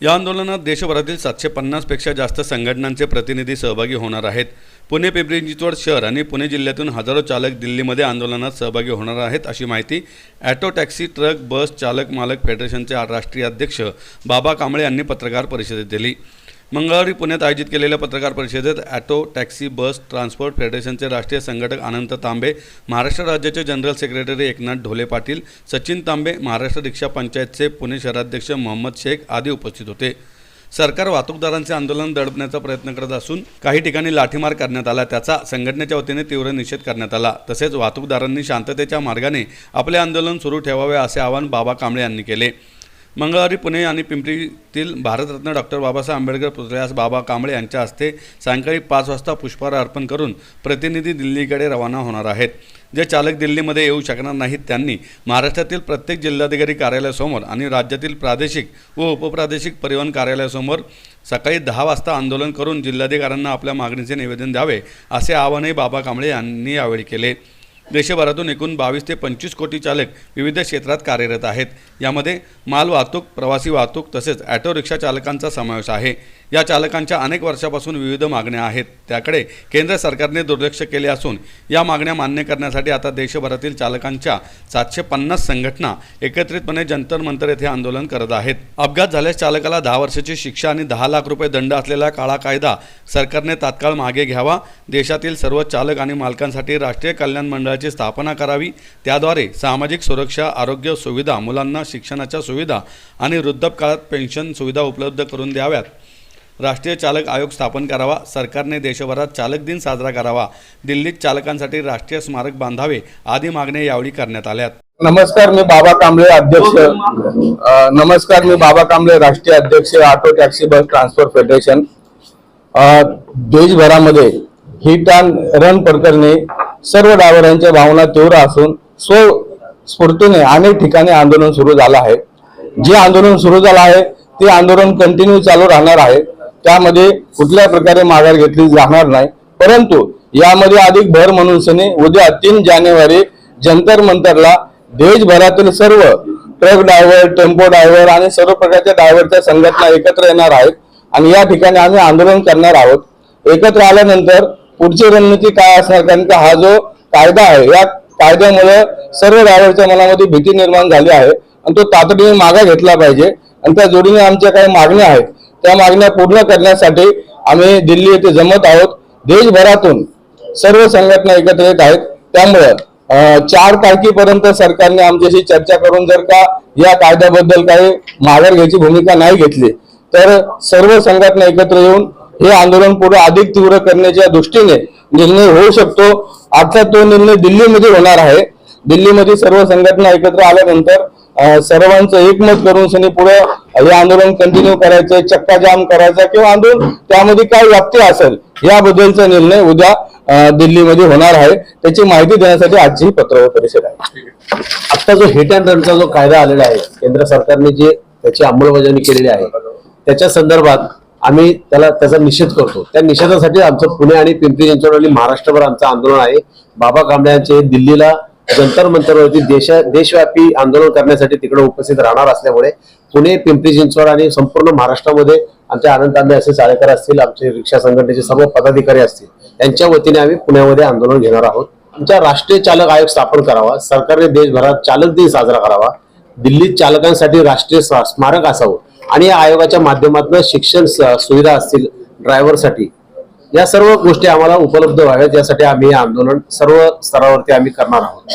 या आंदोलनात देशभरातील सातशे पन्नासपेक्षा जास्त संघटनांचे प्रतिनिधी सहभागी होणार आहेत. पुणे पिंपरी चिंचवड शहर आणि पुणे जिल्ह्यातून हजारो चालक दिल्लीमध्ये आंदोलनात सहभागी होणार आहेत अशी माहिती ॲटो टॅक्सी ट्रक बस चालक मालक फेडरेशनचे राष्ट्रीय अध्यक्ष बाबा कांबळे यांनी पत्रकार परिषदेत दिली. मंगळवारी पुण्यात आयोजित केलेल्या पत्रकार परिषदेत ॲटो टॅक्सी बस ट्रान्सपोर्ट फेडरेशनचे राष्ट्रीय संघटक अनंत तांबे महाराष्ट्र राज्याचे general secretary Eknath Dhole Patil Sachin Tambe Maharashtra rickshaw पंचायतचे Pune शहराध्यक्ष मोहम्मद शेख आदी उपस्थित होते. सरकार वाहतूकदारांचे आंदोलन दडपण्याचा प्रयत्न करत असून काही ठिकाणी लाठीमार करण्यात आला त्याचा संघटनेच्या वतीने तीव्र निषेध करण्यात आला. तसेच वाहतूकदारांनी शांततेच्या मार्गाने आपले आंदोलन सुरू ठेवावे असे आवाहन बाबा कांबळे यांनी केले. मंगळवारी पुणे आणि पिंपरीतील भारतरत्न डॉक्टर बाबासाहेब आंबेडकर पुतळ्यास बाबा कांबळे यांच्या हस्ते सायंकाळी पाच वाजता पुष्पहार अर्पण करून प्रतिनिधी दिल्लीकडे रवाना होणार आहेत. जे चालक दिल्लीमध्ये येऊ शकणार नाहीत त्यांनी महाराष्ट्रातील प्रत्येक जिल्हाधिकारी कार्यालयासमोर आणि राज्यातील प्रादेशिक व उपप्रादेशिक परिवहन कार्यालयासमोर सकाळी दहा वाजता आंदोलन करून जिल्हाधिकाऱ्यांना आपल्या मागणीचे निवेदन द्यावे असे आवाहनही बाबा कांबळे यांनी यावेळी केले. देशभरातून एकूण बावीस ते पंचवीस कोटी चालक विविध क्षेत्रात कार्यरत आहेत. यामध्ये माल वाहतूक प्रवासी वाहतूक तसेच ॲटो रिक्षा चालकांचा समावेश आहे. या चालकांच्या अनेक वर्षापासून विविध मागण्या आहेत. त्याकडे केंद्र सरकारने दुर्लक्ष केले असून या मागण्या मान्य करण्यासाठी आता देशभरातील चालकांच्या सातशे पन्नास संघटना एकत्रितपणे जंतर मंतर येथे आंदोलन करत आहेत. अपघात झाल्यास चालकाला दहा वर्षाची शिक्षा आणि दहा लाख रुपये दंड असलेला काळा कायदा सरकारने तात्काळ मागे घ्यावा. देशातील सर्व चालक आणि मालकांसाठी राष्ट्रीय कल्याण मंडळाची स्थापना करावी. त्याद्वारे सामाजिक सुरक्षा आरोग्य सुविधा मुलांना शिक्षणाच्या सुविधा आणि वृद्धकाळात पेन्शन सुविधा उपलब्ध करून द्याव्यात. राष्ट्रीय चालक आयोग स्थापन करावा. सरकारने देशभरात चालक दिन साजरा करावा. दिल्लीत चालकांसाठी राष्ट्रीय स्मारक बांधावे आदी मागण्या यावेळी करण्यात आल्यात. नमस्कार मी बाबा कांबळे अध्यक्ष. नमस्कार मी बाबा कांबळे राष्ट्रीय अध्यक्ष auto taxi bus transport federation. देशभरामध्ये hit and run प्रकरणी सर्व डायव्हरांच्या भावना तीव्र असून स्वस्फूर्तीने अनेक ठिकाणी आंदोलन सुरू झालं आहे. जे आंदोलन सुरू झालं आहे ते आंदोलन कंटिन्यू चालू राहणार आहे. त्यामध्ये कुठल्या प्रकारे माघार घेतली जाणार नाही. परंतु यामध्ये अधिक भर म्हणून सने उद्या तीन जानेवारी जंतर मंतरला देशभरातील सर्व ट्रक ड्रायव्हर टेम्पो ड्रायव्हर आणि सर्व प्रकारच्या ड्रायव्हरच्या संघटना एकत्र येणार आहेत. आणि या ठिकाणी आम्ही आंदोलन करणार आहोत. एकत्र आल्यानंतर पुढची रणनीती काय असणार? कारण की हा जो कायदा आहे या कायद्यामुळे सर्व ड्रायव्हरच्या मनामध्ये भीती निर्माण झाली आहे आणि तो तातडीने मागा घेतला पाहिजे. आणि त्या जोडीने आमच्या काही मागण्या आहेत. त्या मागण्या पूर्ण करण्यासाठी आम्ही दिल्ली येथे जमत आहोत. देशभरातून सर्व संघटना एकत्र येत आहेत. त्यामुळे चार तारखेपर्यंत सरकारने आमच्याशी चर्चा करून जर का या कायद्याबद्दल काही माघार घ्यायची भूमिका नाही घेतली तर सर्व संघटना एकत्र येऊन हे आंदोलन पुढे अधिक तीव्र करण्याच्या दृष्टीने निर्णय होऊ शकतो. अर्थात तो निर्णय दिल्लीमध्ये होणार आहे. दिल्लीमध्ये सर्व संघटना एकत्र आल्यानंतर सर्वांचं एकमत करून सनी पुढे हे आंदोलन कंटिन्यू करायचं चक्का जाम करायचा किंवा आंदोलन त्यामध्ये काय व्याप्ती असेल याबद्दलचा निर्णय उद्या दिल्लीमध्ये होणार आहे. त्याची माहिती देण्यासाठी आजची पत्रकार परिषद आहे. आता जो हिट अँड रनचा जो कायदा आलेला आहे केंद्र सरकारने जे त्याची अंमलबजावणी केलेली आहे त्याच्या संदर्भात आम्ही त्याला त्याचा निषेध करतो. त्या निषेधासाठी आमचं पुणे आणि पिंपरी चिंचवड आणि महाराष्ट्रभर आमचं आंदोलन आहे. बाबा कांबळे यांचे दिल्लीला जंतर मंतरवरती देश देशव्यापी आंदोलन करण्यासाठी तिकडे उपस्थित राहणार असल्यामुळे पुणे पिंपरी चिंचवड आणि संपूर्ण महाराष्ट्रामध्ये आमचे आनंद तांबे असे चाळेकर असतील आमचे रिक्षा संघटनेचे सर्व पदाधिकारी असतील त्यांच्या वतीने आम्ही पुण्यामध्ये आंदोलन घेणार आहोत. आमच्या राष्ट्रीय चालक आयोग स्थापन करावा सरकारने देशभरात चालक दिन साजरा करावा दिल्लीत चालकांसाठी राष्ट्रीय स्मा- स्मारक असावं आणि या आयोगाच्या माध्यमातून शिक्षण स- सुविधा असतील ड्रायव्हरसाठी. या सर्व गोष्टी आम्हाला उपलब्ध व्हाव्यात यासाठी आम्ही हे आंदोलन सर्व स्तरावरती आम्ही करणार आहोत.